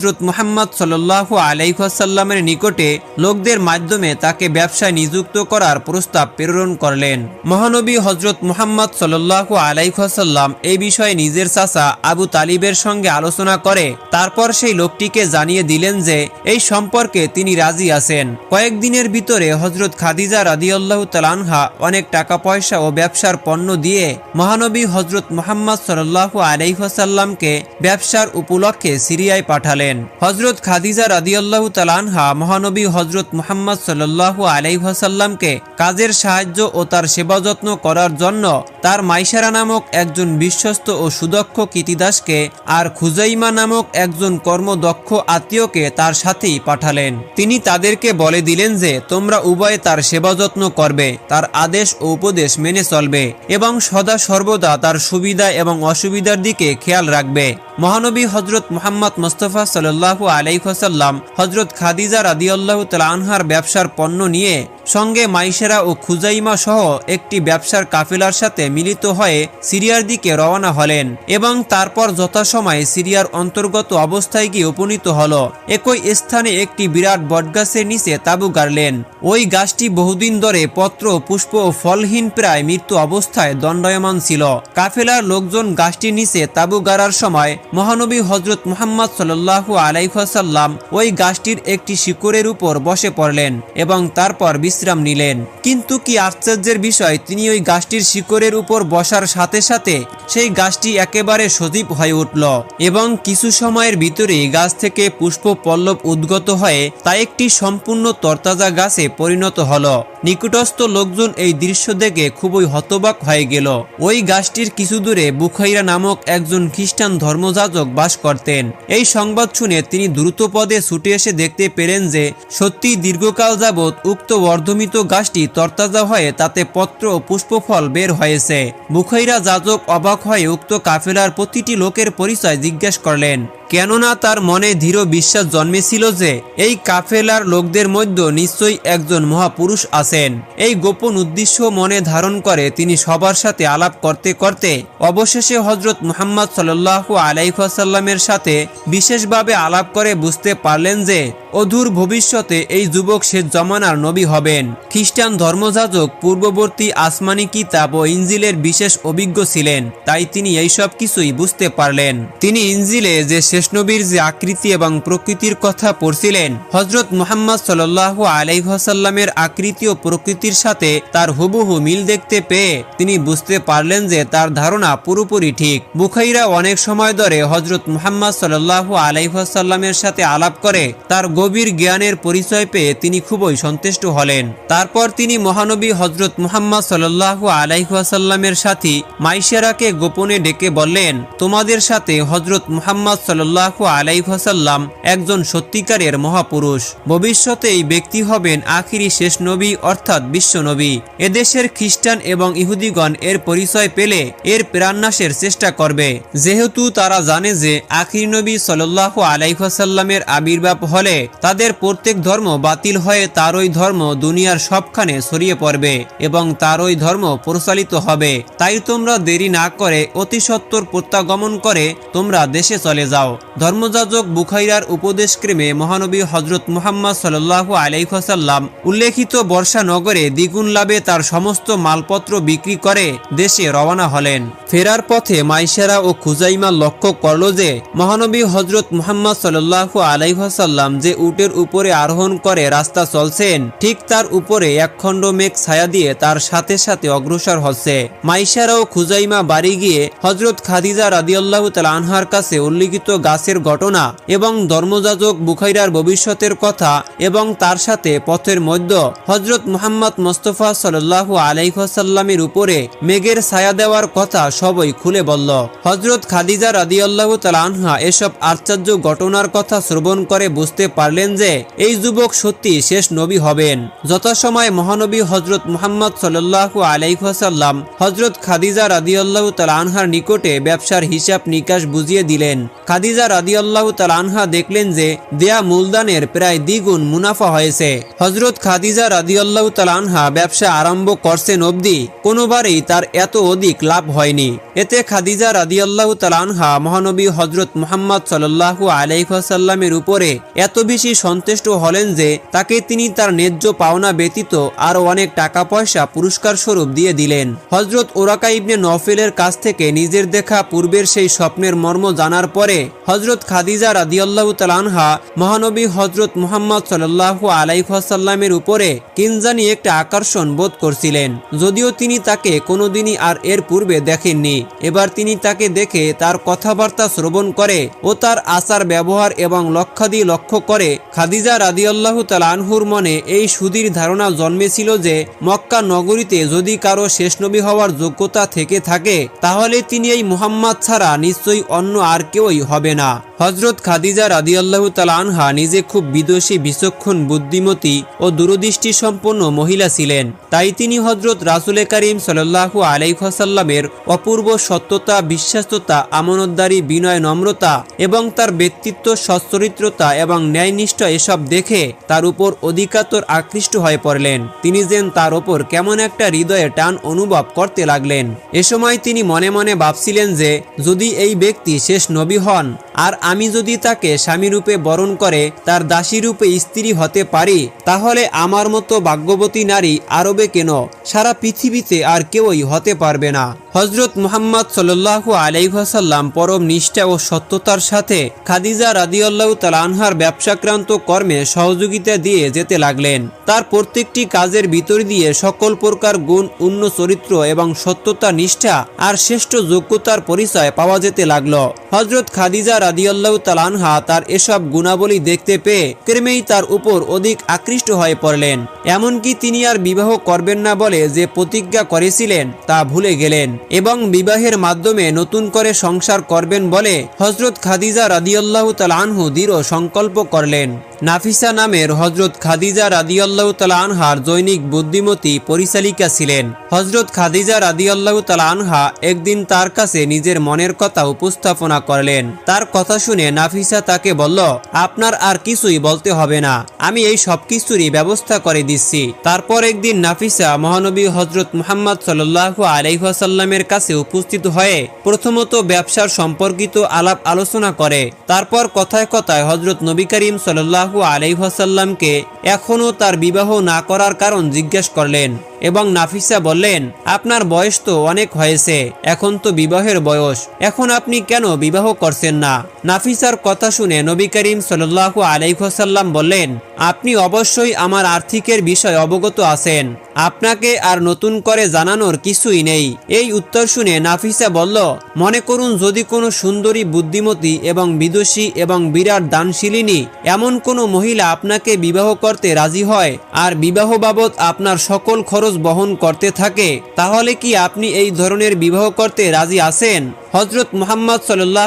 হজরত মুহাম্মদ সাল্লাহু আলাইসাল্লামের নিকটে লোকদের মাধ্যমে তাকে ব্যবসায় নিযুক্ত করার প্রস্তাব প্রেরণ করলেন। মহানবী হজরত মোহাম্মদ সাল্লাহু আলাইসাল্লাম এই বিষয়ে নিজের চাচা আবু তালিবের সঙ্গে আলোচনা করে, তারপর সেই লোকটিকে জানিয়ে দিলেন যে, এই সম্পর্কে তিনি রাজি আছেন। কয়েকদিনের ভিতরে হজরত খাদিজা রাদিয়াল্লাহু তালানহা অনেক টাকা পয়সা ও ব্যবসার পণ্য দিয়ে মহানবী হজরত মোহাম্মদ সাল্লাহু আলাইসাল্লামকে ব্যবসার উপলক্ষে সিরিয়ায় পাঠালেন। হজরত খাদিজা রাদিয়াল্লাহু তালানহা মহানবী হজরত মুহাম্মদ সাল্লাহু আলাইসাল্লামকে কাজের সাহায্য ও তার সেবা যত্ন করার জন্য তার মাইসারা নামক একজন বিশ্বস্ত ও সুদক্ষ কীতিদাসকে আর খুজাইমা নামক একজন কর্মদক্ষ আত্মীয়কে তার সাথেই পাঠালেন। তিনি তাদেরকে বলে দিলেন যে, তোমরা উভয়ে তার সেবা যত্ন করবে, তার আদেশ ও উপদেশ মেনে চলবে এবং সদা সর্বদা তার সুবিধা এবং অসুবিধার দিকে খেয়াল রাখবে। মহানবী হজরত মোহাম্মদ মোস্তফা সাল্লাহু আলাইহসাল্লাম হজরত খাদিজা রাদিয়াল্লাহু তালানহার ব্যবসার পণ্য নিয়ে সঙ্গে মাইশেরা ও খুজাইমা সহ একটি ব্যবসার কাফেলার সাথে মিলিত হয়ে সিরিয়ার দিকে রওনা হলেন এবং তারপর যথাসময়ে সিরিয়ার অন্তর্গত অবস্থায় গিয়ে উপনীত হল। একই স্থানে একটি বিরাট বটগাছের নিচে তাবু গাড়লেন। ওই গাছটি বহুদিন ধরে পত্র, পুষ্প ও ফলহীন প্রায় মৃত্যু অবস্থায় দণ্ডায়মান ছিল। কাফেলার লোকজন গাছটির নিচে তাবু গাড়ার সময় মহানবী হজরত মোহাম্মদ সাল্লাহু আলাইসাল্লাম ওই গাছটির একটি শিকড়ের উপর বসে পড়লেন এবং তারপর বিশ্রাম নিলেন। কিন্তু কি আশ্চর্যের বিষয়, তিনি ওই গাছটির শিকড়ের উপর বসার সাথে সাথে সেই গাছটি একেবারে সজীব হয়ে উঠল এবং কিছু সময়ের ভিতরেই গাছ থেকে পুষ্প পল্লব উদ্গত হয়ে তা একটি সম্পূর্ণ তরতাজা গাছে পরিণত হলো। নিকটস্থ লোকজন এই দৃশ্য দেখে খুবই হতবাক হয়ে গেল। ওই গাছটির কিছু দূরে বুখাইরা নামক একজন খ্রিস্টান ধর্মযাজক বাস করতেন। এই সংবাদ শুনে তিনি দ্রুত পদে ছুটে এসে দেখতে পেলেন যে সত্যি দীর্ঘকাল যাবৎ উক্ত বর্ধমিত গাছটি তরতাজা হয়ে তাতে পত্র ও পুষ্পফল বের হয়েছে। বুখাইরা যাজক অবাক হয়ে উক্ত কাফেলার প্রতিটি লোকের পরিচয় জিজ্ঞেস করলেন। কেননা তার মনে দৃঢ় বিশ্বাস জন্মেছিল যে এই কাফেলার লোকদের মধ্যে নিশ্চয়ই একজন মহাপুরুষ আছেন। এই গোপন উদ্দেশ্য মনে ধারণ করে তিনি সবার সাথে আলাপ করতে করতে অবশেষে হজরত মুহাম্মদ সাল্লাহু আলাইসাল্লামের সাথে বিশেষভাবে আলাপ করে বুঝতে পারলেন যে অধুর ভবিষ্যতে এই যুবক শেষ জমানার নবী হবেন। খ্রিস্টান ধর্মযাজক পূর্ববর্তী আসমানি কিতাব ও ইঞ্জিলের বিশেষ অভিজ্ঞ ছিলেন, তাই তিনি এইসব কিছুই বুঝতে পারলেন। তিনি ইঞ্জিলে যে নবীর যে আকৃতি এবং প্রকৃতির কথা পড়ছিলেন হজরত মুহাম্মদ সাল্লাহু আলাইসাল্লামের আকৃতি ও প্রকৃতির সাথে তার হুবহু মিল দেখতে পেয়ে তিনি বুঝতে পারলেন যে তার ধারণা পুরোপুরি ঠিক। বুখাইরা অনেক সময় ধরে হজরত মুহাম্মদ সাল্লাহু আলাইসাল্লামের সাথে আলাপ করে তার গভীর জ্ঞানের পরিচয় পেয়ে তিনি খুবই সন্তুষ্ট হলেন। তারপর তিনি মহানবী হজরত মুহাম্মদ সাল্লাহু আলাইসাল্লামের সাথী মাইশেরাকে গোপনে ডেকে বললেন, তোমাদের সাথে হজরত মুহাম্মদ সাল্লাহু আলাইসাল্লাম একজন সত্যিকারের মহাপুরুষ। ভবিষ্যতে এই ব্যক্তি হবেন আখিরি শেষ নবী, অর্থাৎ বিশ্বনবী এদেশের খ্রিস্টান এবং ইহুদিগণ এর পরিচয় পেলে এর প্রাণনাশের চেষ্টা করবে। যেহেতু তারা জানে যে আখির নবী সাল্লাহ আলাইসাল্লামের আবির্ভাব হলে তাদের প্রত্যেক ধর্ম বাতিল হয়ে তার ওই ধর্ম দুনিয়ার সবখানে ছড়িয়ে পড়বে এবং তার ওই ধর্ম প্রচালিত হবে। তাই তোমরা দেরি না করে অতি সত্বর প্রত্যাগমন করে তোমরা দেশে চলে যাও। ধর্মযাজক বুখাইরার উপদেশক্রমে মহানবী হজরত মুহাম্মদ সাল্লাহু আলাইসাল্লাম উল্লেখিত বর্ষা নগরে দ্বিগুণ লাভে তার সমস্ত মালপত্র বিক্রি করে দেশে রওনা হলেন। ফেরার পথে মাইশেরা ও খুজাইমা লক্ষ্য করল যে মহানবী হজরত মুহাম্মদ সাল্লাহু আলাইসাল্লাম যে উটের উপরে আরোহণ করে রাস্তা চলছেন, ঠিক তার উপরে একখণ্ড মেঘ ছায়া দিয়ে তার সাথে সাথে অগ্রসর হচ্ছে। মাইশারা ও খুজাইমা বাড়ি গিয়ে হজরত খাদিজা রাদিয়াল্লাহু তাআলা আনহার কাছে উল্লিখিত গাছের ঘটনা এবং ধর্মযাজক বুখাইরার ভবিষ্যতের কথা এবং তার সাথে পথের মধ্য হজরত মুহাম্মদ মোস্তফা সাল্লাহু আলাইসাল্লামের উপরে মেঘের ছায়া দেওয়ার কথা সবই খুলে বলল। হজরত খাদিজা রাদিয়াল্লাহু তাআলা আনহা এসব আশ্চর্য ঘটনার কথা শ্রবণ করে বুঝতে পারলেন যে এই যুবক সত্যি শেষ নবী হবেন। যথাসময় মহানবী হজরত মুহাম্মদ সাল্লাহু আলাইসাল্লাম হজরত খাদিজা রাদিয়াল্লাহু তাআলা আনহার নিকটে ব্যবসার হিসাব নিকাশ বুঝিয়ে দিলেন। খাদিজা খাদিজা রাদিয়াল্লাহু তাআলা আনহা দেখলেন যে দেয়া মূলদানের প্রায় দ্বিগুণ মুনাফা হয়েছে। হজরত খাদিজা রাদিয়াল্লাহু তাআলা আনহা ব্যবসা আরম্ভ করছেন অবধি কোনোবারই তার এত অধিক লাভ হয়নি। এতে খাদিজা রাদিয়াল্লাহু তাআলা আনহা মহানবী হজরত মুহাম্মদ সাল্লাল্লাহু আলাইহি ওয়াসাল্লামের উপরে এত বেশি সন্তুষ্ট হলেন যে তাকে তিনি তার ন্যায্য পাওনা ব্যতীত আরও অনেক টাকা পয়সা পুরস্কার স্বরূপ দিয়ে দিলেন। হজরত ওরাকা ইবনে নফেলের কাছ থেকে নিজের দেখা পূর্বের সেই স্বপ্নের মর্ম জানার পরে হজরত খাদিজা রাদিয়াল্লাহু তাআলা আনহা মহানবী হজরত মুহাম্মদ সাল্লাল্লাহু আলাইহি ওয়াসাল্লামের উপরে কিনজানি একটা আকর্ষণ বোধ করছিলেন। যদিও তিনি তাকে কোনোদিনই আর এর পূর্বে দেখেননি। এবার তিনি তাকে দেখে তার কথাবার্তা শ্রবণ করে ও তার আচার ব্যবহার এবং লক্ষাদি লক্ষ্য করে খাদিজা রাদিয়াল্লাহু তাআলা আনহুর মনে এই সুদীর ধারণা জন্মেছিল যে, মক্কা নগরীতে যদি কারও শেষ নবী হওয়ার যোগ্যতা থেকে থাকে, তাহলে তিনি এই মুহাম্মদ ছাড়া নিশ্চয়ই অন্য আর কেউই হবে না। হজরত খাদিজা রাদিয়াল্লাহু তাআলা আনহা নিজে খুব বিদোষী বিচক্ষণ, বুদ্ধিমতী ও দূরদৃষ্টি সম্পন্ন মহিলা ছিলেন। তাই তিনি হজরত রাসুলে করিম সাল্লাল্লাহু আলাইসাল্লামের অপূর্ব সত্যতা, বিশ্বাস্ততা, আমানতদারি, বিনয়, নম্রতা এবং তার ব্যক্তিত্ব, সচ্চরিত্রতা এবং ন্যায়নিষ্ঠ এসব দেখে তার উপর অধিকাতর আকৃষ্ট হয়ে পড়লেন। তিনি যেন তার ওপর কেমন একটা হৃদয়ে টান অনুভব করতে লাগলেন। এ সময় তিনি মনে মনে ভাবছিলেন যে, যদি এই ব্যক্তি শেষ নবী হন আর আমি যদি তাকে স্বামীরূপে বরণ করে, তার দাসী রূপে স্ত্রী হতে পারি, তাহলে আমার মতো ভাগ্যবতী নারী আরবে কেন? সারা পৃথিবীতে আর কেউই হতে পারবে না। হজরত মুহাম্মদ সাল্লাল্লাহু আলাইহাসাল্লাম পরম নিষ্ঠা ও সত্যতার সাথে খাদিজা রাদিয়াল্লাহু তালানহার ব্যবসাক্রান্ত কর্মে সহযোগিতা দিয়ে যেতে লাগলেন। তার প্রত্যেকটি কাজের ভিতর দিয়ে সকল প্রকার গুণ উন্ন চরিত্র এবং সত্যতা, নিষ্ঠা আর শ্রেষ্ঠ যোগ্যতার পরিচয় পাওয়া যেতে লাগল। হজরত খাদিজা রাদিয়াল্লাহু তালানহা তার এসব গুণাবলী দেখতে পেয়ে ক্রেমেই তার উপর অধিক আকৃষ্ট হয়ে পড়লেন। এমনকি তিনি আর বিবাহ করবেন না বলে যে প্রতিজ্ঞা করেছিলেন তা ভুলে গেলেন এবং বিবাহের মাধ্যমে নতুন করে সংসার করবেন বলে হজরত খাদিজা রাদিয়াল্লাহ তালানহু দৃঢ় সংকল্প করলেন। নাফিসা নামের হজরত খাদিজা রাদিয়াল্লাহু তাআলা আনহার জৈনিক বুদ্ধিমতী পরিচালিকা ছিলেন। হজরত খাদিজা রাদিয়াল্লাহু তাআলা আনহা একদিন তার কাছে নিজের মনের কথা উপস্থাপনা করলেন। তার কথা শুনে নাফিসা তাকে বলল, আপনার আর কিছুই বলতে হবে না। আমি এই সব কিছুরই ব্যবস্থা করে দিচ্ছি। তারপর একদিন নাফিসা মহানবী হজরত মুহাম্মদ সাল্লাল্লাহু আলাইহি ওয়াসাল্লামের কাছে উপস্থিত হয়ে প্রথমত ব্যবসার সম্পর্কিত আলাপ আলোচনা করে। তারপর কথায় কথায় হজরত নবী করিম সাল্লাল্লাহু আলাইহাসাল্লামকে এখনও তার বিবাহ না করার কারণ জিজ্ঞেস করলেন। এবং নাফিসা বললেন, আপনার বয়স তো অনেক হয়েছে, এখন তো বিবাহের বয়স, এখন আপনি কেন বিবাহ করছেন না? নাফিসার কথা শুনে নবী করিম সাল্লাহু আলাইহাসাল্লাম বললেন, আপনি অবশ্যই আমার আর্থিকের বিষয় অবগত আছেন, আপনাকে আর নতুন করে জানানোর কিছুই নেই। এই উত্তর শুনে নাফিসা বলল, মনে করুন, যদি কোনো সুন্দরী, বুদ্ধিমতী এবং বিদুষী এবং বিরাট দানশীলিনী এমন কোনো মহিলা আপনাকে বিবাহ করতে রাজি হয়, আর বিবাহ বাবদ আপনার সকল খরচ বহন করতে থাকে, তাহলে কি আপনি এই ধরনের বিবাহ করতে রাজি আছেন? হজরত মোহাম্মদ সাল্লাহ